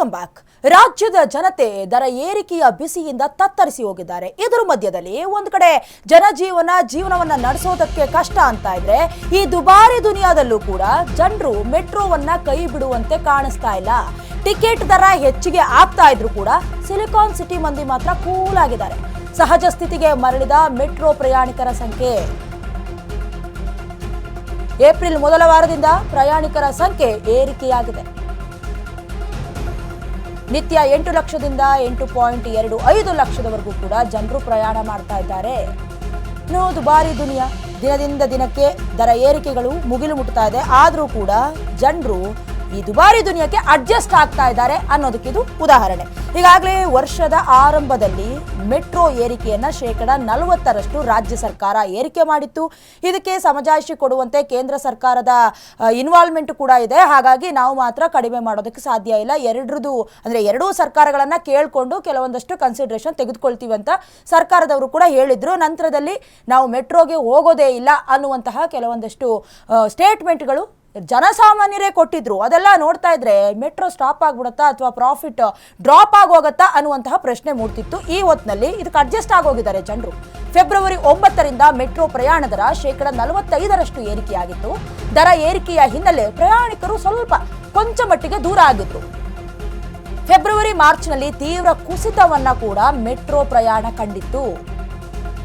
Welcome back ರಾಜ್ಯದ ಜನತೆ ದರ ಏರಿಕೆಯ ಬಿಸಿಯಿಂದ ತತ್ತರಿಸಿ ಹೋಗಿದ್ದಾರೆ. ಇದರ ಮಧ್ಯದಲ್ಲಿ ಒಂದು ಕಡೆ ಜನಜೀವನ ಜೀವನವನ್ನ ನಡೆಸೋದಕ್ಕೆ ಕಷ್ಟ ಅಂತ ಇದ್ರೆ, ಈ ದುಬಾರಿ ದುನಿಯಾದಲ್ಲೂ ಕೂಡ ಜನರು ಮೆಟ್ರೋವನ್ನ ಕೈ ಬಿಡುವಂತೆ ಕಾಣಿಸ್ತಾ ಇಲ್ಲ. ಟಿಕೆಟ್ ದರ ಹೆಚ್ಚಿಗೆ ಆಗ್ತಾ ಇದ್ರು ಕೂಡ ಸಿಲಿಕಾನ್ ಸಿಟಿ ಮಂದಿ ಮಾತ್ರ ಕೂಲ್ ಆಗಿದ್ದಾರೆ. ಸಹಜ ಸ್ಥಿತಿಗೆ ಮರಳಿದ ಮೆಟ್ರೋ ಪ್ರಯಾಣಿಕರ ಸಂಖ್ಯೆ. ಏಪ್ರಿಲ್ ಮೊದಲ ವಾರದಿಂದ ಪ್ರಯಾಣಿಕರ ಸಂಖ್ಯೆ ಏರಿಕೆಯಾಗಿದೆ. ನಿತ್ಯ ಎಂಟು ಲಕ್ಷದಿಂದ ಎಂಟು ಪಾಯಿಂಟ್ ಎರಡು ಐದು ಲಕ್ಷದವರೆಗೂ ಕೂಡ ಜನರು ಪ್ರಯಾಣ ಮಾಡ್ತಾ ಇದ್ದಾರೆ. ಇನ್ನು ದುಬಾರಿ ದುನಿಯಾ. ದಿನದಿಂದ ದಿನಕ್ಕೆ ದರ ಏರಿಕೆಗಳು ಮುಗಿಲು ಮುಟ್ತಾ ಇದೆ. ಆದರೂ ಕೂಡ ಜನರು ಈ ದುಬಾರಿ ದುನಿಯಾಕ್ಕೆ ಅಡ್ಜಸ್ಟ್ ಆಗ್ತಾ ಇದ್ದಾರೆ ಅನ್ನೋದಕ್ಕಿದು ಉದಾಹರಣೆ. ಈಗಾಗಲೇ ವರ್ಷದ ಆರಂಭದಲ್ಲಿ ಮೆಟ್ರೋ ಏರಿಕೆಯನ್ನ ಶೇಕಡ ನಲವತ್ತರಷ್ಟು ರಾಜ್ಯ ಸರ್ಕಾರ ಏರಿಕೆ ಮಾಡಿತ್ತು. ಇದಕ್ಕೆ ಸಮಜಾಯಿಷಿ ಕೊಡುವಂತೆ ಕೇಂದ್ರ ಸರ್ಕಾರದ ಇನ್ವಾಲ್ವ್ಮೆಂಟ್ ಕೂಡ ಇದೆ. ಹಾಗಾಗಿ ನಾವು ಮಾತ್ರ ಕಡಿಮೆ ಮಾಡೋದಕ್ಕೆ ಸಾಧ್ಯ ಇಲ್ಲ. ಎರಡರದು ಅಂದ್ರೆ ಎರಡೂ ಸರ್ಕಾರಗಳನ್ನ ಕೇಳಿಕೊಂಡು ಕೆಲವೊಂದಷ್ಟು ಕನ್ಸಿಡರೇಷನ್ ತೆಗೆದುಕೊಳ್ತೀವಿ ಅಂತ ಸರ್ಕಾರದವರು ಕೂಡ ಹೇಳಿದ್ರು. ನಂತರದಲ್ಲಿ ನಾವು ಮೆಟ್ರೋಗೆ ಹೋಗೋದೇ ಇಲ್ಲ ಅನ್ನುವಂತಹ ಕೆಲವೊಂದಷ್ಟು ಸ್ಟೇಟ್ಮೆಂಟ್ಗಳು ಜನಸಾಮಾನ್ಯರೇ ಕೊಟ್ಟಿದ್ರು. ಅದೆಲ್ಲ ನೋಡ್ತಾ ಇದ್ರೆ ಮೆಟ್ರೋ ಸ್ಟಾಪ್ ಆಗ್ಬಿಡುತ್ತಾ ಅಥವಾ ಪ್ರಾಫಿಟ್ ಡ್ರಾಪ್ ಆಗೋಗತ್ತಾ ಅನ್ನುವಂತಹ ಪ್ರಶ್ನೆ ಮೂಡ್ತಿತ್ತು. ಈ ಹೊತ್ತಿನಲ್ಲಿ ಇದಕ್ಕೆ ಅಡ್ಜಸ್ಟ್ ಆಗೋಗಿದ್ದಾರೆ ಜನರು. ಫೆಬ್ರವರಿ ಒಂಬತ್ತರಿಂದ ಮೆಟ್ರೋ ಪ್ರಯಾಣ ದರ ಶೇಕಡ ನಲವತ್ತೈದರಷ್ಟು ಏರಿಕೆಯಾಗಿತ್ತು. ದರ ಏರಿಕೆಯ ಹಿನ್ನೆಲೆ ಪ್ರಯಾಣಿಕರು ಸ್ವಲ್ಪ ಕೊಂಚ ಮಟ್ಟಿಗೆ ದೂರ ಆಗಿದ್ರು. ಫೆಬ್ರವರಿ ಮಾರ್ಚ್ನಲ್ಲಿ ತೀವ್ರ ಕುಸಿತವನ್ನ ಕೂಡ ಮೆಟ್ರೋ ಪ್ರಯಾಣ ಕಂಡಿತ್ತು.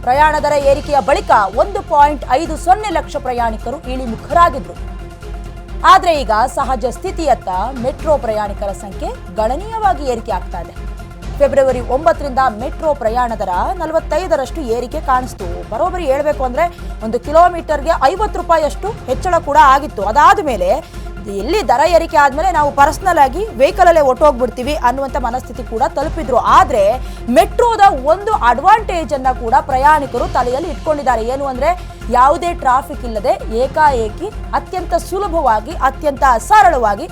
ಪ್ರಯಾಣ ದರ ಏರಿಕೆಯ ಬಳಿಕ ಒಂದು ಪಾಯಿಂಟ್ ಐದು ಸೊನ್ನೆ ಲಕ್ಷ ಪ್ರಯಾಣಿಕರು ಇಳಿಮುಖರಾಗಿದ್ರು. ಆದ್ರೆ ಈಗ ಸಹಜ ಸ್ಥಿತಿಯತ್ತ ಮೆಟ್ರೋ ಪ್ರಯಾಣಿಕರ ಸಂಖ್ಯೆ ಗಣನೀಯವಾಗಿ ಏರಿಕೆ ಆಗ್ತಾ ಇದೆ. ಫೆಬ್ರವರಿ ಒಂಬತ್ತರಿಂದ ಮೆಟ್ರೋ ಪ್ರಯಾಣ ದರ ನಲವತ್ತೈದರಷ್ಟು ಏರಿಕೆ ಕಾಣಿಸ್ತು. ಬರೋಬ್ಬರಿ ಹೇಳಬೇಕು ಅಂದರೆ ಒಂದು ಕಿಲೋಮೀಟರ್ಗೆ ಐವತ್ತು ರೂಪಾಯಿಯಷ್ಟು ಹೆಚ್ಚಳ ಕೂಡ ಆಗಿತ್ತು. ಅದಾದ ಮೇಲೆ ಎಲ್ಲಿ ದರ ಏರಿಕೆ ಆದ್ಮೇಲೆ ನಾವು ಪರ್ಸನಲ್ ಆಗಿ ವೆಹಿಕಲ್ ಅಲ್ಲೇ ಒಟ್ಟೋಗ್ಬಿಡ್ತೀವಿ ಅನ್ನುವಂಥ ಮನಸ್ಥಿತಿ ಕೂಡ ತಲುಪಿದ್ರು. ಆದ್ರೆ ಮೆಟ್ರೋದ ಒಂದು ಅಡ್ವಾಂಟೇಜ್ ಅನ್ನ ಕೂಡ ಪ್ರಯಾಣಿಕರು ತಲೆಯಲ್ಲಿ ಇಟ್ಕೊಂಡಿದ್ದಾರೆ. ಏನು ಅಂದ್ರೆ ಯಾವುದೇ ಟ್ರಾಫಿಕ್ ಇಲ್ಲದೆ ಏಕಾಏಕಿ ಅತ್ಯಂತ ಸುಲಭವಾಗಿ, ಅತ್ಯಂತ ಸರಳವಾಗಿ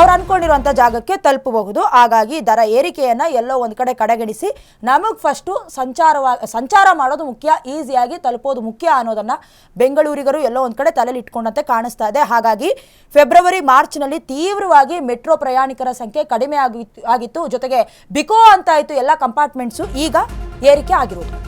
ಅವ್ರು ಅನ್ಕೊಂಡಿರುವಂತ ಜಾಗಕ್ಕೆ ತಲುಪಬಹುದು. ಹಾಗಾಗಿ ದರ ಏರಿಕೆಯನ್ನ ಎಲ್ಲೋ ಒಂದು ಕಡೆ ಕಡೆಗಣಿಸಿ, ನಮಗೆ ಫಸ್ಟು ಸಂಚಾರವ, ಸಂಚಾರ ಮಾಡೋದು ಮುಖ್ಯ ಈಸಿಯಾಗಿ ತಲುಪೋದು ಮುಖ್ಯ ಅನ್ನೋದನ್ನ ಬೆಂಗಳೂರಿಗರು ಎಲ್ಲೋ ಒಂದು ಕಡೆ ತಲೆಯಲ್ಲಿ ಇಟ್ಕೊಂಡಂತೆ ಕಾಣಿಸ್ತಾ ಇದೆ. ಹಾಗಾಗಿ ಫೆಬ್ರವರಿ, ಮಾರ್ಚ್ನಲ್ಲಿ ತೀವ್ರವಾಗಿ ಮೆಟ್ರೋ ಪ್ರಯಾಣಿಕರ ಸಂಖ್ಯೆ ಕಡಿಮೆ ಆಗಿತ್ತು ಜೊತೆಗೆ ಬಿಕೋ ಅಂತ ಇತ್ತು ಎಲ್ಲ ಕಂಪಾರ್ಟ್ಮೆಂಟ್ಸು ಈಗ ಏರಿಕೆ ಆಗಿರೋದು.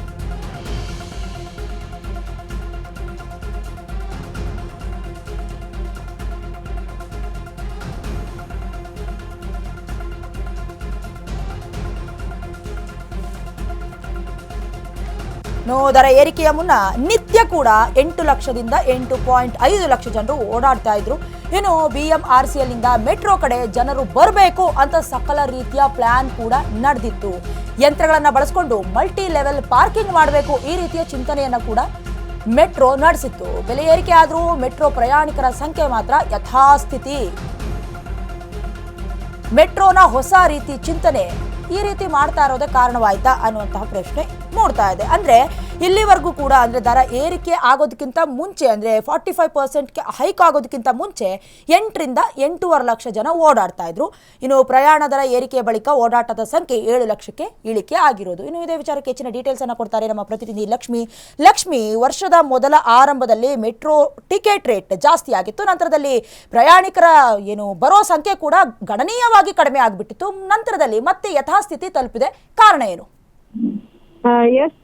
ದರ ಏರಿಕೆಯ ಮುನ್ನ ನಿತ್ಯ ಕೂಡ ಎಂಟು ಲಕ್ಷದಿಂದ ಎಂಟು ಪಾಯಿಂಟ್ ಐದು ಲಕ್ಷ ಜನರು ಓಡಾಡ್ತಾ ಇದ್ರು. ಇನ್ನು ಬಿ ಎಂ ಆರ್ ಸಿ ಎಲ್ನಿಂದ ಮೆಟ್ರೋ ಕಡೆ ಜನರು ಬರಬೇಕು ಅಂತ ಸಕಲ ರೀತಿಯ ಪ್ಲಾನ್ ಕೂಡ ನಡೆದಿತ್ತು. ಯಂತ್ರಗಳನ್ನು ಬಳಸಿಕೊಂಡು ಮಲ್ಟಿ ಲೆವೆಲ್ ಪಾರ್ಕಿಂಗ್ ಮಾಡಬೇಕು ಈ ರೀತಿಯ ಚಿಂತನೆಯನ್ನು ಕೂಡ ಮೆಟ್ರೋ ನಡೆಸಿತ್ತು. ಬೆಲೆ ಏರಿಕೆ ಆದರೂ ಮೆಟ್ರೋ ಪ್ರಯಾಣಿಕರ ಸಂಖ್ಯೆ ಮಾತ್ರ ಯಥಾಸ್ಥಿತಿ. ಮೆಟ್ರೋನ ಹೊಸ ರೀತಿ ಚಿಂತನೆ. ಈ ರೀತಿ ಮಾಡ್ತಾ ಇರೋದೇ ಕಾರಣವಾಯ್ತಾ ಅನ್ನುವಂತಹ ಪ್ರಶ್ನೆ ಮೂಡ್ತಾ ಇದೆ. ಅಂದ್ರೆ ಇಲ್ಲಿವರೆಗೂ ಕೂಡ ಅಂದರೆ ದರ ಏರಿಕೆ ಆಗೋದಕ್ಕಿಂತ ಮುಂಚೆ, ಅಂದರೆ ಫಾರ್ಟಿ ಫೈವ್ ಪರ್ಸೆಂಟ್ಗೆ ಹೈಕ್ ಆಗೋದಕ್ಕಿಂತ ಮುಂಚೆ ಎಂಟರಿಂದ ಎಂಟೂವರೆ ಲಕ್ಷ ಜನ ಓಡಾಡ್ತಾ ಇದ್ರು. ಇನ್ನು ಪ್ರಯಾಣ ದರ ಏರಿಕೆ ಬಳಿಕ ಓಡಾಟದ ಸಂಖ್ಯೆ ಏಳು ಲಕ್ಷಕ್ಕೆ ಇಳಿಕೆ ಆಗಿರೋದು. ಇನ್ನು ಇದೇ ವಿಚಾರಕ್ಕೆ ಹೆಚ್ಚಿನ ಡೀಟೇಲ್ಸ್ ಅನ್ನು ಕೊಡ್ತಾರೆ ನಮ್ಮ ಪ್ರತಿನಿಧಿ ಲಕ್ಷ್ಮಿ. ಲಕ್ಷ್ಮಿ, ವರ್ಷದ ಮೊದಲ ಆರಂಭದಲ್ಲಿ ಮೆಟ್ರೋ ಟಿಕೆಟ್ ರೇಟ್ ಜಾಸ್ತಿ ಆಗಿತ್ತು. ನಂತರದಲ್ಲಿ ಪ್ರಯಾಣಿಕರ ಏನು ಬರೋ ಸಂಖ್ಯೆ ಕೂಡ ಗಣನೀಯವಾಗಿ ಕಡಿಮೆ ಆಗಿಬಿಟ್ಟಿತ್ತು. ನಂತರದಲ್ಲಿ ಮತ್ತೆ ಯಥಾಸ್ಥಿತಿ ತಲುಪಿದೆ. ಕಾರಣ ಏನು? ಎಸ್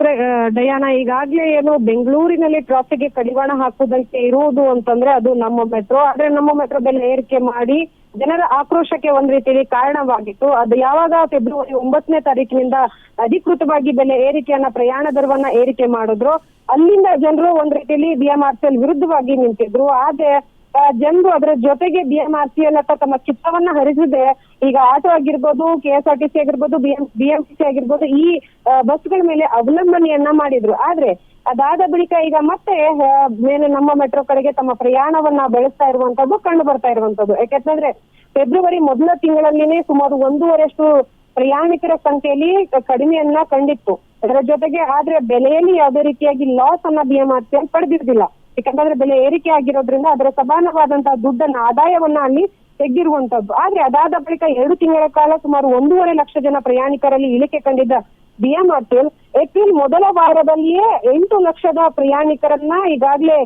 ಡಯಾನ, ಈಗಾಗ್ಲೇ ಏನು ಬೆಂಗಳೂರಿನಲ್ಲಿ ಟ್ರಾಫಿಕ್ಗೆ ಕಡಿವಾಣ ಹಾಕುವುದಕ್ಕೆ ಇರುವುದು ಅಂತಂದ್ರೆ ಅದು ನಮ್ಮ ಮೆಟ್ರೋ ಆದ್ರೆ ನಮ್ಮ ಮೆಟ್ರೋ ಬೆಲೆ ಏರಿಕೆ ಮಾಡಿ ಜನರ ಆಕ್ರೋಶಕ್ಕೆ ಒಂದ್ ರೀತಿಯಲ್ಲಿ ಕಾರಣವಾಗಿತ್ತು. ಅದು ಯಾವಾಗ ಫೆಬ್ರವರಿ ಒಂಬತ್ತನೇ ತಾರೀಕಿನಿಂದ ಅಧಿಕೃತವಾಗಿ ಬೆಲೆ ಏರಿಕೆಯನ್ನ, ಪ್ರಯಾಣ ದರವನ್ನ ಏರಿಕೆ ಮಾಡಿದ್ರು. ಅಲ್ಲಿಂದ ಜನರು ಒಂದ್ ರೀತಿಯಲ್ಲಿ ಬಿಎಂಆರ್ಸಿಎಲ್ ವಿರುದ್ಧವಾಗಿ ನಿಂತಿದ್ರು. ಆದ್ರೆ ಜನರು ಅದರ ಜೊತೆಗೆ B M R C L ಅಂತ ತಮ್ಮ ಚಿತ್ತವನ್ನ ಹರಿಸಿದೆ ಈಗ ಆಟೋ ಆಗಿರ್ಬೋದು K S R T C ಆಗಿರ್ಬೋದು B M B M T C ಆಗಿರ್ಬೋದು, ಈ ಬಸ್ಗಳ ಮೇಲೆ ಅವಲಂಬನೆಯನ್ನ ಮಾಡಿದ್ರು. ಆದ್ರೆ ಅದಾದ ಬಳಿಕ ಈಗ ಮತ್ತೆ ಮೇಲೆ ನಮ್ಮ ಮೆಟ್ರೋ ಕಡೆಗೆ ತಮ್ಮ ಪ್ರಯಾಣವನ್ನ ಬೆಳೆಸ್ತಾ ಇರುವಂತದ್ದು ಕಂಡು ಬರ್ತಾ ಇರುವಂತದ್ದು ಯಾಕೆಂತಂದ್ರೆ ಫೆಬ್ರವರಿ ಮೊದಲ ತಿಂಗಳಲ್ಲಿನೇ ಸುಮಾರು ಒಂದೂವರೆಷ್ಟು ಪ್ರಯಾಣಿಕರ ಸಂಖ್ಯೆಯಲ್ಲಿ ಕಡಿಮೆಯನ್ನ ಕಂಡಿತ್ತು. ಅದರ ಜೊತೆಗೆ ಆದ್ರೆ ಬೆಲೆಯಲ್ಲಿ ಯಾವುದೇ ರೀತಿಯಾಗಿ ಲಾಸ್ ಅನ್ನ ಬಿ ಎಂ ಆರ್ ಸಿ ಪಡೆದಿರ್ಲಿಲ್ಲ ಯಾಕಂತಂದ್ರೆ ಬೆಲೆ ಏರಿಕೆ ಆಗಿರೋದ್ರಿಂದ ಅದರ ಸಮಾನವಾದಂತಹ ದುಡ್ಡನ್ನ ಆದಾಯವನ್ನ ಅಲ್ಲಿ ತೆಗೆದಿರುವಂತದ್ದು. ಆದ್ರೆ ಅದಾದ ಬಳಿಕ ಎರಡು ತಿಂಗಳ ಕಾಲ ಸುಮಾರು ಒಂದೂವರೆ ಲಕ್ಷ ಜನ ಪ್ರಯಾಣಿಕರಲ್ಲಿ ಇಳಿಕೆ ಕಂಡಿದ್ದ ಬಿಎಂಆರ್ಟಿಎಲ್ ಏಪ್ರಿಲ್ ಮೊದಲ ವಾರದಲ್ಲಿಯೇ ಎಂಟು ಲಕ್ಷದ ಪ್ರಯಾಣಿಕರನ್ನ ಈಗಾಗಲೇ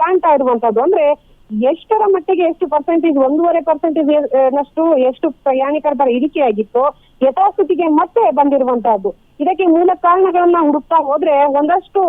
ಕಾಣ್ತಾ ಇರುವಂತದ್ದು. ಅಂದ್ರೆ ಎಷ್ಟರ ಮಟ್ಟಿಗೆ ಎಷ್ಟು ಪರ್ಸೆಂಟೇಜ್ ಒಂದೂವರೆ ಪರ್ಸೆಂಟೇಜ್ ನಷ್ಟು ಎಷ್ಟು ಪ್ರಯಾಣಿಕರ ದರ ಇಳಿಕೆಯಾಗಿತ್ತು ಯಥಾಸ್ಥಿತಿಗೆ ಮತ್ತೆ ಬಂದಿರುವಂತಹದ್ದು. ಇದಕ್ಕೆ ಮೂಲ ಕಾರಣಗಳನ್ನ ಹುಡುಕ್ತಾ ಹೋದ್ರೆ ಒಂದಷ್ಟು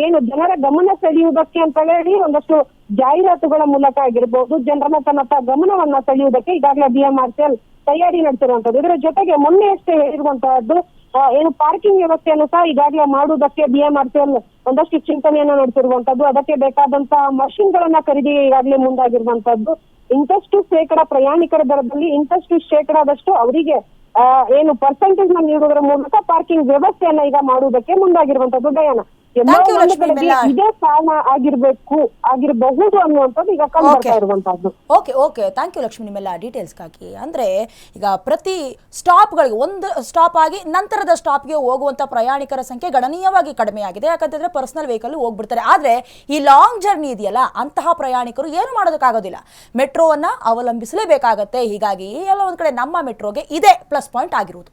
ಏನು ಜನರ ಗಮನ ಸೆಳೆಯುವುದಕ್ಕೆ ಅಂತ ಹೇಳಿ ಒಂದಷ್ಟು ಜಾಹೀರಾತುಗಳ ಮೂಲಕ ಆಗಿರ್ಬೋದು ಜನರನ್ನ ತನ್ನತ್ತ ಗಮನವನ್ನ ಸೆಳೆಯುವುದಕ್ಕೆ ಈಗಾಗಲೇ B M R C L ತಯಾರಿ ನಡೆಸಿರುವಂತದ್ದು ಇದರ ಜೊತೆಗೆ ಮೊನ್ನೆ ಅಷ್ಟೇ ಹೇಳಿರುವಂತಹದ್ದು ಆ, ಏನು ಪಾರ್ಕಿಂಗ್ ವ್ಯವಸ್ಥೆಯನ್ನು ಸಹ ಈಗಾಗಲೇ ಮಾಡುವುದಕ್ಕೆ B M R C L ಒಂದಷ್ಟು ಚಿಂತನೆಯನ್ನ ನಡೆಸಿರುವಂತದ್ದು ಅದಕ್ಕೆ ಬೇಕಾದಂತಹ ಮಷಿನ್ ಗಳನ್ನ ಖರೀದಿಗೆ ಈಗಾಗಲೇ ಮುಂದಾಗಿರುವಂತದ್ದು ಇಂತಷ್ಟು ಶೇಕಡ ಪ್ರಯಾಣಿಕರ ದರದಲ್ಲಿ ಇಂತಷ್ಟು ಶೇಕಡಾದಷ್ಟು ಅವರಿಗೆ ಆ, ಏನು ಪರ್ಸೆಂಟೇಜ್ನ ನೀಡುವುದರ ಮೂಲಕ ಪಾರ್ಕಿಂಗ್ ವ್ಯವಸ್ಥೆಯನ್ನ ಈಗ ಮಾಡುವುದಕ್ಕೆ ಮುಂದಾಗಿರುವಂತದ್ದು ಡಯಾನ ಇದೇ ಕಾರಣ ಆಗಿರ್ಬೇಕು ಆಗಿರಬಹುದು ಅನ್ನುವಂಥದ್ದು ಈಗ ಕಂಡು ಬರ್ತಾ. ಇರುವಂತಹದ್ದು okay okay thank you Lakshmi ನಿಮ್ಮೆಲ್ಲ ಡೀಟೇಲ್ಸ್ಗಾಗಿ ಅಂದರೆ ಈಗ ಪ್ರತಿ ಸ್ಟಾಪ್ಗಳಿಗೆ ಒಂದು ಸ್ಟಾಪ್ ಆಗಿ ನಂತರದ ಸ್ಟಾಪ್ಗೆ ಹೋಗುವಂಥ ಪ್ರಯಾಣಿಕರ ಸಂಖ್ಯೆ ಗಣನೀಯವಾಗಿ ಕಡಿಮೆ ಆಗಿದೆ ಯಾಕಂತಂದರೆ ಪರ್ಸನಲ್ ವೆಹಿಕಲ್ ಹೋಗ್ಬಿಡ್ತಾರೆ. ಆದರೆ ಈ ಲಾಂಗ್ ಜರ್ನಿ ಇದೆಯಲ್ಲ ಅಂತಹ ಪ್ರಯಾಣಿಕರು ಏನು ಮಾಡೋದಕ್ಕಾಗೋದಿಲ್ಲ. ಮೆಟ್ರೋವನ್ನು ಅವಲಂಬಿಸಲೇಬೇಕಾಗತ್ತೆ. ಹೀಗಾಗಿ ಎಲ್ಲ ಒಂದು ಕಡೆ ನಮ್ಮ ಮೆಟ್ರೋಗೆ ಇದೇ ಪ್ಲಸ್ ಪಾಯಿಂಟ್ ಆಗಿರುವುದು